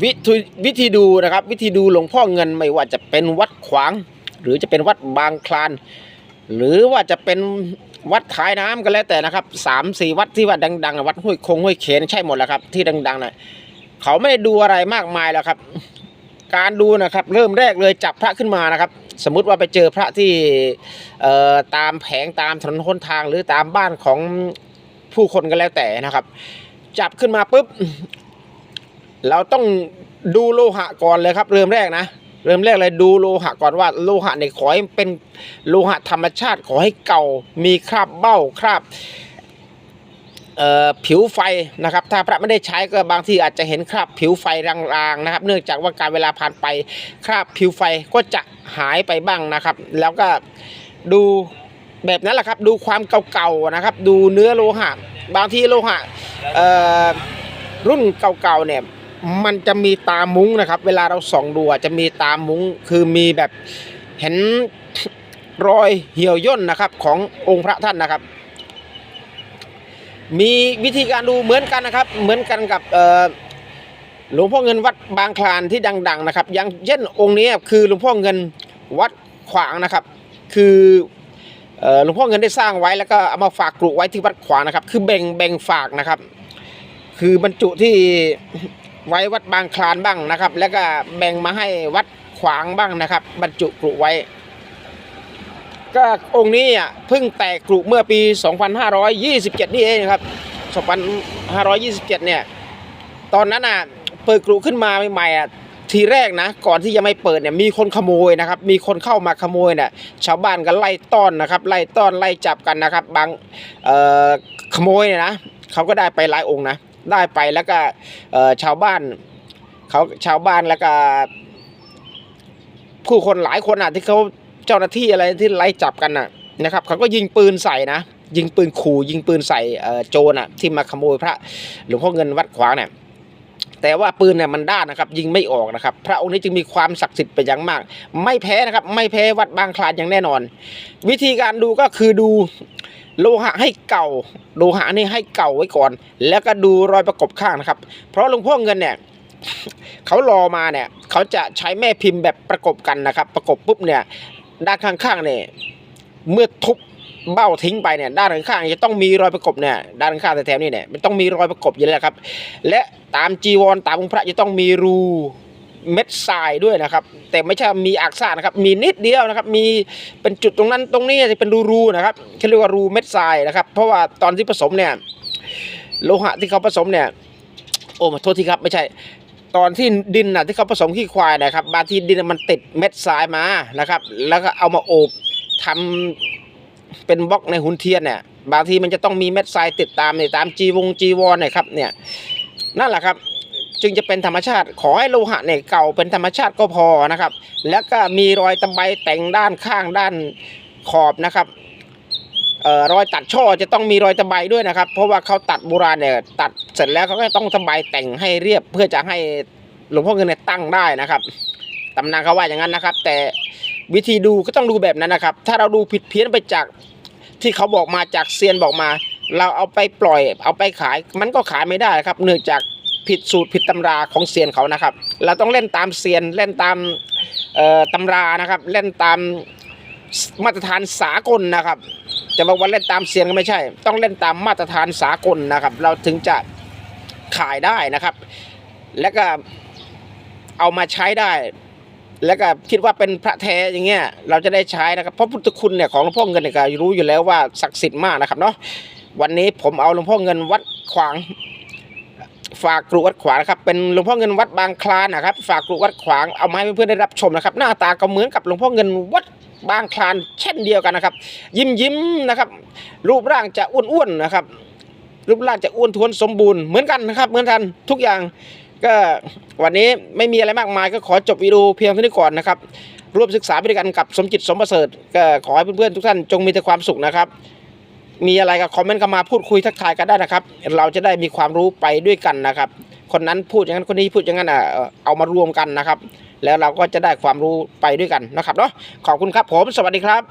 วิธีวิธีดูนะครับ วิธีดูหลวงพ่อเงินไม่ว่าจะเป็นวัดขวาง หรือจะเป็นวัดบางคลาน หรือว่าจะเป็นวัดท้ายน้ำก็แล้วแต่นะครับสามสี่วัดที่ว่าดังๆวัดห้วยคงห้วยเขนใช่หมดแล้วครับ ที่ดังๆน่ะเขาไม่ได้ดูอะไรมากมายแล้วครับ การดูนะครับ เริ่มแรกเลยจับพระขึ้นมานะครับ สมมุติว่าไปเจอพระที่เอ่อตามแผงตามถนนหนทางหรือตามบ้านของผู้คนก็แล้วแต่นะครับ จับขึ้นมาปุ๊บ เราต้องดูโลหะก่อนเลยครับ เริ่มแรกนะ เริ่มแรกเลยดูโลหะก่อนว่าโลหะเนี่ยขอให้เป็นโลหะธรรมชาติขอให้เก่ามีคราบเบ้าคราบผิวไฟนะครับ ถ้าพระไม่ได้ใช้ก็บางทีอาจจะเห็นคราบผิวไฟรางๆนะครับ เนื่องจากว่าการเวลาผ่านไปคราบผิวไฟก็จะหายไปบ้างนะครับ แล้วก็ดูแบบนั้นแหละครับ ดูความเก่าๆนะครับ ดูเนื้อโลหะ บางทีโลหะรุ่นเก่าๆเนี่ย มันจะมีตามุ้งนะครับ เวลาเราส่องดูจะมีตามุ้งคือมีแบบเห็นรอยเหี่ยวย่นนะครับขององค์พระท่านนะครับ มีวิธีการดูเหมือนกันนะครับ เหมือนกันกับหลวงพ่อเงินวัดบางคลานที่ดัง ๆ นะครับ อย่างเช่นองค์นี้คือหลวงพ่อเงินวัดขวางนะครับ คือเอ่อหลวงพ่อเงินได้สร้างไว้แล้วก็เอามาฝากกรุไว้ที่วัดขวางนะครับ คือแบ่งแบ่งฝากนะครับ คือบรรจุที่ ไว้วัดบางคลานบ้างนะครับ แล้วก็แบ่งมาให้วัดขวางบ้างนะครับ บรรจุกรุไว้ ก็องค์นี้อะเพิ่งแตกกรุเมื่อปี 2527 นี่เองครับ2527 เนี่ย ตอนนั้นอะเปิดกรุขึ้นมาใหม่ๆอะทีแรกนะก่อนที่จะไม่เปิดเนี่ยมีคนขโมยนะครับ มีคนเข้ามาขโมยเนี่ยชาวบ้านก็ไล่ต้อนนะครับ ไล่ต้อนไล่จับกันนะครับ บางขโมยเนี่ยนะเขาก็ได้ไปหลายองค์นะ ได้ไปแล้วก็ชาวบ้านเขาชาวบ้านแล้วก็ผู้คนหลายคนอะที่เขาเจ้าหน้าที่อะไรที่ไล่จับกันน่ะนะครับเขาก็ยิงปืนใส่นะ ยิงปืนขู่ยิงปืนใส่โจรอะที่มาขโมยพระหลวงพ่อเงินวัดขวางเนี่ยแต่ว่าปืนเนี่ยมันด้านนะครับ ยิงไม่ออกนะครับ พระองค์นี้จึงมีความศักดิ์สิทธิ์เป็นอย่างมาก ไม่แพ้นะครับ ไม่แพ้วัดบางคลานอย่างแน่นอน วิธีการดูก็คือดู โลหะให้เก่าโลหะนี่ให้เก่าไว้ก่อน แล้วก็ดูรอยประกบข้างนะครับ เพราะหลวงพ่อเงินเนี่ยเขารอมาเนี่ยเขาจะใช้แม่พิมพ์แบบประกบกันนะครับ ประกบปุ๊บเนี่ยด้านข้างๆเนี่ยเมื่อทุบเบ้าทิ้งไปเนี่ยด้านข้างๆจะต้องมีรอยประกบเนี่ยด้านข้างแถวๆนี้เนี่ยมันต้องมีรอยประกบอยู่แล้วครับ และตามจีวรตามองค์พระจะต้องมีรู เม็ดทรายด้วยนะครับ แต่ไม่ใช่มีอักษรนะครับ มีนิดเดียวนะครับ มีเป็นจุดตรงนั้นตรงนี้จะเป็นรูๆนะครับเขาเรียกว่ารูเม็ดทรายนะครับ เพราะว่าตอนที่ผสมเนี่ยโลหะที่เขาผสมเนี่ย โอ้มาโทษทีครับไม่ใช่ตอนที่ดินนะที่เขาผสมขี้ควายนะครับบางทีดินมันติดเม็ดทรายมานะครับ แล้วก็เอามาโอบทำเป็นบล็อกในหุ่นเทียนเนี่ยบางทีมันจะต้องมีเม็ดทรายติดตามเนี่ยตามจีวงจีวรเนี่ยครับเนี่ยนั่นแหละครับ จึงจะเป็นธรรมชาติ ขอให้โลหะเนี่ยเก่าเป็นธรรมชาติก็พอนะครับ แล้วก็มีรอยตะไบแต่งด้านข้างด้านขอบนะครับเอ่อรอยตัดช่อจะต้องมีรอยตะไบด้วยนะครับ เพราะว่าเขาตัดโบราณเนี่ยตัดเสร็จแล้วเขาก็ต้องตะไบแต่งให้เรียบเพื่อจะให้หลวงพ่อเงินเนี่ยตั้งได้นะครับตำนานเขาว่าอย่างนั้นนะครับ แต่วิธีดูก็ต้องดูแบบนั้นนะครับ ถ้าเราดูผิดเพี้ยนไปจากที่เขาบอกมาจากเซียนบอกมา เราเอาไปปล่อยเอาไปขาย มันก็ขายไม่ได้ครับ เนื่องจาก ผิดสูตรผิดตำราของเซียนเขานะครับ เราต้องเล่นตามเซียนเล่นตามตำรานะครับ เล่นตามมาตรฐานสากลนะครับ จะบอกว่าเล่นตามเสียงก็ไม่ใช่ ต้องเล่นตามมาตรฐานสากลนะครับ เราถึงจะขายได้นะครับ แล้วก็เอามาใช้ได้ แล้วก็คิดว่าเป็นพระแท้อย่างเงี้ยเราจะได้ใช้นะครับเพราะพุทธคุณเนี่ยของหลวงพ่อเงินเนี่ยก็รู้อยู่แล้วว่าศักดิ์สิทธิ์มากนะครับเนาะวันนี้ผมเอาหลวงพ่อเงินวัดขวาง ฝากกรุวัดขวางนะครับเป็นหลวงพ่อเงินวัดบางคลานนะครับ ฝากกรุวัดขวางเอามาให้เพื่อนๆได้รับชมนะครับ หน้าตาก็เหมือนกับหลวงพ่อเงินวัดบางคลานเช่นเดียวกันนะครับ ยิ้มยิ้มๆนะครับ รูปร่างจะอ้วนๆนะครับ รูปร่างจะอ้วนท้วนสมบูรณ์เหมือนกันนะครับ เหมือนกันทุกอย่างก็วันนี้ไม่มีอะไรมากมายก็ขอจบวิดีโอเพียงเท่านี้ก่อนนะครับร่วมศึกษาไปด้วยกันกับสมจิตสมประเสริฐก็ขอให้เพื่อนๆทุกท่านจงมีแต่ความสุขนะครับ มีอะไรก็คอมเมนต์เข้ามาพูดคุยทักทายกันได้นะครับ เราจะได้มีความรู้ไปด้วยกันนะครับ คนนั้นพูดอย่างนั้นคนนี้พูดอย่างนั้นอะเอ่อเอามารวมกันนะครับ แล้วเราก็จะได้ความรู้ไปด้วยกันนะครับเนาะขอบคุณครับผม สวัสดีครับ